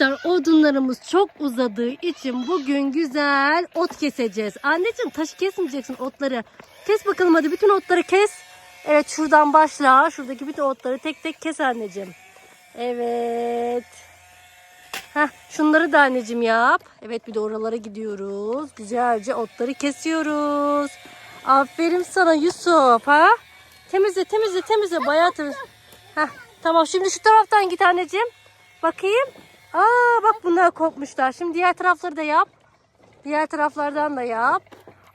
Arkadaşlar odunlarımız çok uzadığı için bugün güzel ot keseceğiz. Anneciğim taşı kesmeyeceksin otları. Kes bakalım hadi bütün otları kes. Evet şuradan başla. Şuradaki bütün otları tek tek kes anneciğim. Evet. Heh, şunları da anneciğim yap. Evet bir de oralara gidiyoruz. Güzelce otları kesiyoruz. Aferin sana Yusuf. Ha? Temizle temizle temizle bayağı temiz. Heh, tamam şimdi şu taraftan git anneciğim. Bakayım. Aa bak bunlar kopmuşlar. Şimdi diğer tarafları da yap. Diğer taraflardan da yap.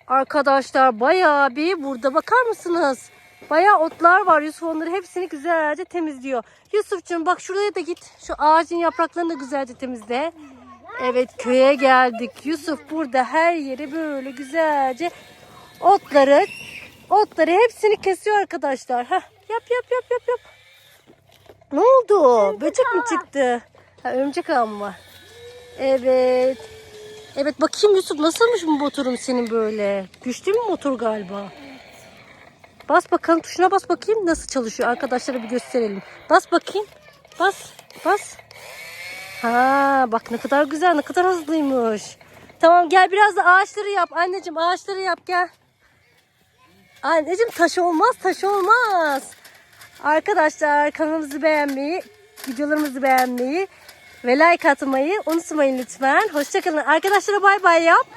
Arkadaşlar bayağı bir burada bakar mısınız? Bayağı otlar var. Yusuf onları hepsini güzelce temizliyor. Yusufcuğum bak şuraya da git. Şu ağacın yapraklarını da güzelce temizle. Evet köye geldik. Yusuf burada her yeri böyle güzelce otları otları hepsini kesiyor arkadaşlar. Heh, yap yap yap yap yap. Ne oldu? Böcek mi çıktı? Ha, örümcek ağı var? Evet. Evet bakayım Yusuf nasılmış bu motorun senin böyle? Güçlü bir motor galiba. Bas bakalım tuşuna bas bakayım nasıl çalışıyor. Arkadaşlara bir gösterelim. Bas bakayım. Bas. Bas. Ha bak ne kadar güzel ne kadar hızlıymış. Tamam gel biraz da ağaçları yap. Anneciğim ağaçları yap gel. Anneciğim taş olmaz taş olmaz. Arkadaşlar kanalımızı beğenmeyi, videolarımızı beğenmeyi ve like atmayı unutmayın lütfen. Hoşçakalın. Arkadaşlara bay bay yap.